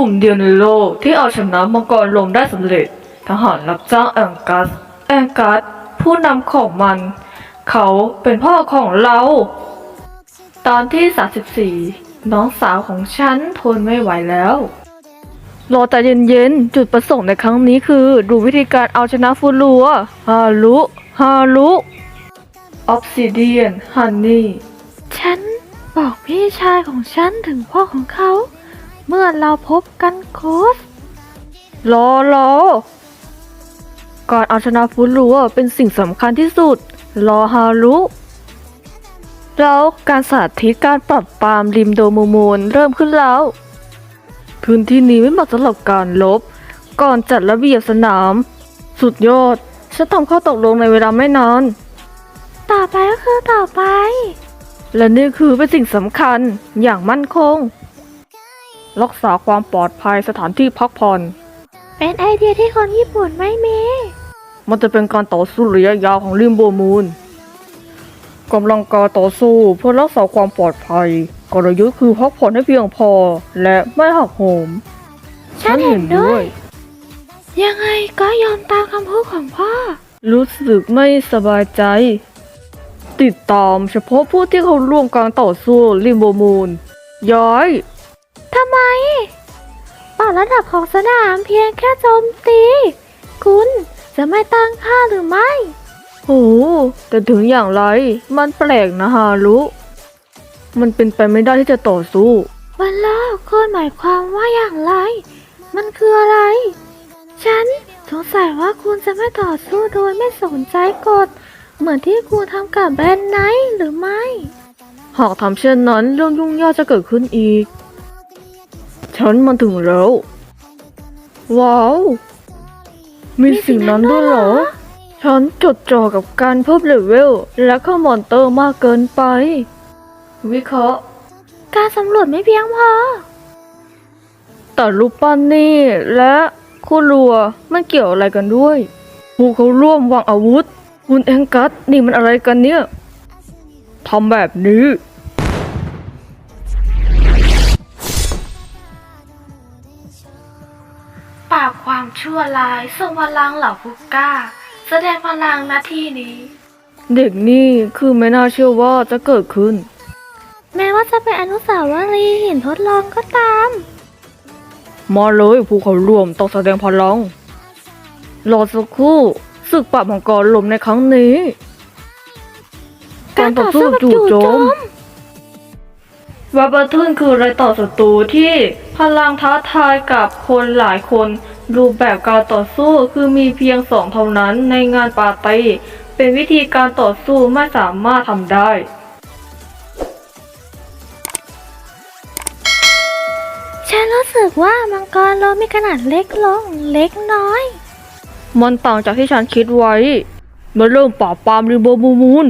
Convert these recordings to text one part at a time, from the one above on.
ลุ่มเดียวในโลกที่เอาชนะมังกรลมได้สำเร็จ ทหารรับจ้างแองกัส แองกัส ผู้นำของมัน เขาเป็นพ่อของเรา ตอนที่ 34 น้องสาวของฉันทนไม่ไหวแล้วรอแต่เย็นๆ จุดประสงค์ในครั้งนี้คือ ดูวิธีการเอาชนะฟูลัวฮารุฮารุออฟซิเดียนฮันนี่ ฉันบอกพี่ชายของฉันถึงพ่อของเขา เมื่อเราพบกันโคสรอรอการเอาชนะฟูลัวเป็นสิ่งสำคัญที่สุด รอฮารุแล้วการสาธิตการปรับปรามริมโดโมโมนเริ่มขึ้นแล้ว พื้นที่นี้ไม่เหมาะสำหรับการลบ ก่อนจัดระเบียบสนาม สุดยอดฉันทำข้อตกลงในเวลาไม่นาน ต่อไปก็คือต่อไป และนี่คือเป็นสิ่งสำคัญอย่างมั่นคง รักษาความปลอดภัยสถานที่พักผ่อน เป็นไอเดียที่คนญี่ปุ่นไม่มี มันจะเป็นการต่อสู้ระยะยาวของริมโบมูลกำลังการต่อสู้เพื่อรักษาความปลอดภัย กลยุทธ์คือพักผ่อนให้เพียงพอและไม่หักโหม ฉันเห็นด้วย ยังไงก็ยอมตามคำพูดของพ่อ รู้สึกไม่สบายใจ ติดตามเฉพาะผู้ที่เขาร่วมการต่อสู้ริมโบมูลย้ายทำไม ปรับระดับของสนามเพียงแค่โจมตี คุณจะไม่ตั้งค่าหรือไม่โหแต่ถึงอย่างไร มันแปลกนะฮารุมันเป็นไปไม่ได้ที่จะต่อสู้วันลอกคุณหมายความว่าอย่างไร มันคืออะไร ฉันสงสัยว่าคุณจะไม่ต่อสู้โดยไม่สนใจกฎเหมือนที่คุณทำกับแบรนด์ไนท์หรือไม่ หากทำเช่นนั้นเรื่องยุ่งยากจะเกิดขึ้นอีก ฉันมาถึงแล้ว ว้าว มีสิ่งนั้นด้วยเหรอ ฉันจดจ่อกับการเพิ่มเลเวล และข้ามอนเตอร์มากเกินไป วิเคราะห์ การสำรวจไม่เพียงพอ แต่รูปปั้นนี่และคู่รัวมันเกี่ยวอะไรกันด้วยผู้เขาร่วมวางอาวุธคุณแองกัสนี่มันอะไรกันเนี่ยทำแบบนี้ ความชั่วร้ายทรงพลังเหล่าพุก้า แสดงพลังหน้าที่นี้ เด็กนี่คือไม่น่าเชื่อว่าจะเกิดขึ้น แม้ว่าจะเป็นอนุสาวรีย์หินทดลองก็ตาม มาเลยผู้เขาร่วมต้องแสดงพลังรอสักครู่ศึกปราบมังกรลมในครั้งนี้ การต่อสู้แบบจู่โจมวาบัตทุนคือไรายต่อศัตรูที่พลังท้าทายกับคนหลายคน รูปแบบการต่อสู้คือมีเพียงสองเท่านั้นในงานปาร์ตี้เป็นวิธีการต่อสู้ไม่สามารถทำได้ ฉันรู้สึกว่ามังกรโลมีขนาดเล็กลงเล็กน้อย มันต่างจากที่ฉันคิดไว้มันเริ่มปราบปรามริโบมูมูน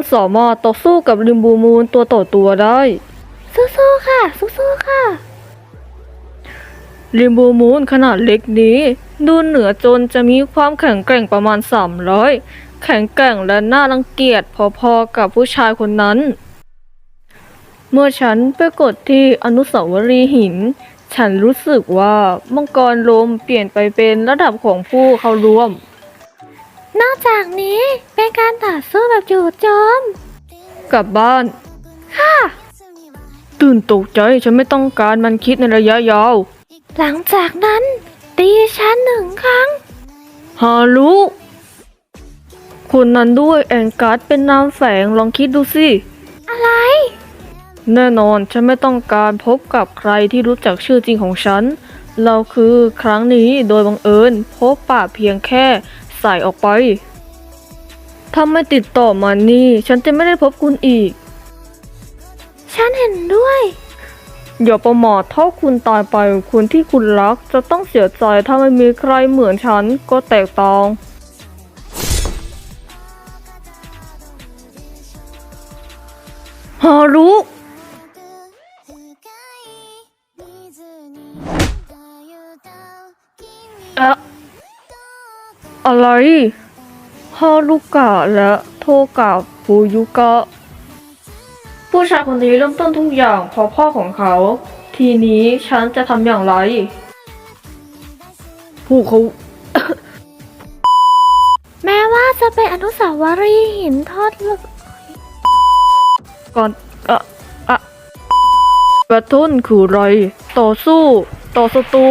ฉันสามารถต่อสู้กับริมบูมูนตัวต่อตัวได้ สู้ๆค่ะ สู้ๆค่ะริมบูมูนขนาดเล็กนี้ ดูเหนือจนจะมีความแข็งแกร่งประมาณ 300 แข็งแกร่งและน่ารังเกียจพอๆกับผู้ชายคนนั้น เมื่อฉันไปกดที่อนุสาวรีย์หิน ฉันรู้สึกว่ามังกรลมเปลี่ยนไปเป็นระดับของผู้เข้าร่วม นอกจากนี้เป็นการต่อสู้แบบจู่โจม กลับบ้าน ค่ะ ตื่นตกใจฉันไม่ต้องการมันคิดในระยะยาว หลังจากนั้น ตีฉันหนึ่งครั้ง ฮารุคนนั้นด้วยแองการ์ดเป็นนามแฝงลองคิดดูสิ อะไร แน่นอนฉันไม่ต้องการพบกับใครที่รู้จักชื่อจริงของฉัน เราคือครั้งนี้โดยบังเอิญพบป่าเพียงแค่ ใส่ออกไป ถ้าไม่ติดต่อมานี่ ฉันจะไม่ได้พบคุณอีก ฉันเห็นด้วย อย่าประมาทถ้าคุณตายไปคนที่คุณรัก จะต้องเสียใจถ้าไม่มีใครเหมือนฉันก็แตกต่างฮารุ ฮารุกะและโทรกับฟูยุกะ ผู้ชายคนนี้เริ่มต้นทุกอย่างเพราะพ่อของเขา ทีนี้ฉันจะทำอย่างไร ผู้เขา แม้ว่าจะเป็นอนุสาวรีย์หินทอดลูกก่อนอะอะแบทเทิลคืออะไร ต่อสู้ ต่อศัตรู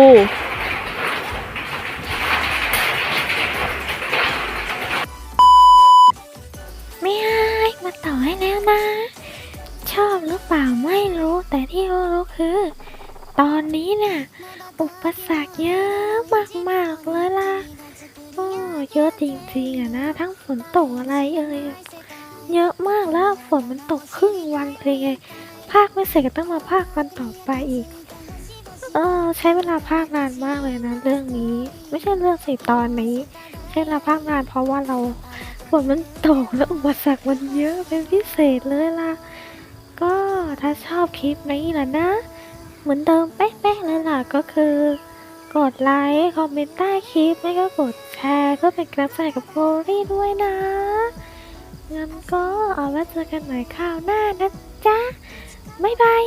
เปล่าไม่รู้แต่ที่รู้ๆคือ ตอนนี้น่ะอุปสรรคเยอะมากๆเลยล่ะโอ้เยอะจริงๆอะนะ ทั้งฝนตกอะไรเอ่ยเยอะมากแล้วฝนมันตกครึ่งวันเลยไงภาคไม่เสร็จก็ต้องมาภาควันต่อไปอีก เออ ใช้เวลาภาคนานมากเลยนะเรื่องนี้ ไม่ใช่เรื่องสิตอนนี้ ใช้เวลาภาคนานเพราะว่าเราฝนมันตกแล้วอุปสรรคมันเยอะเป็นพิเศษเลยล่ะ ถ้าชอบคลิปนี้ล่ะนะ เหมือนเดิมเป๊ะๆเลยล่ะก็คือ กดไลค์คอมเมนต์ใต้คลิปไม่ก็กดแชร์เพื่อเป็นกำลังใจกับโกรี่ด้วยนะงั้นก็เอาไว้เจอกันใหม่คราวหน้านะจ๊ะบ๊ายบาย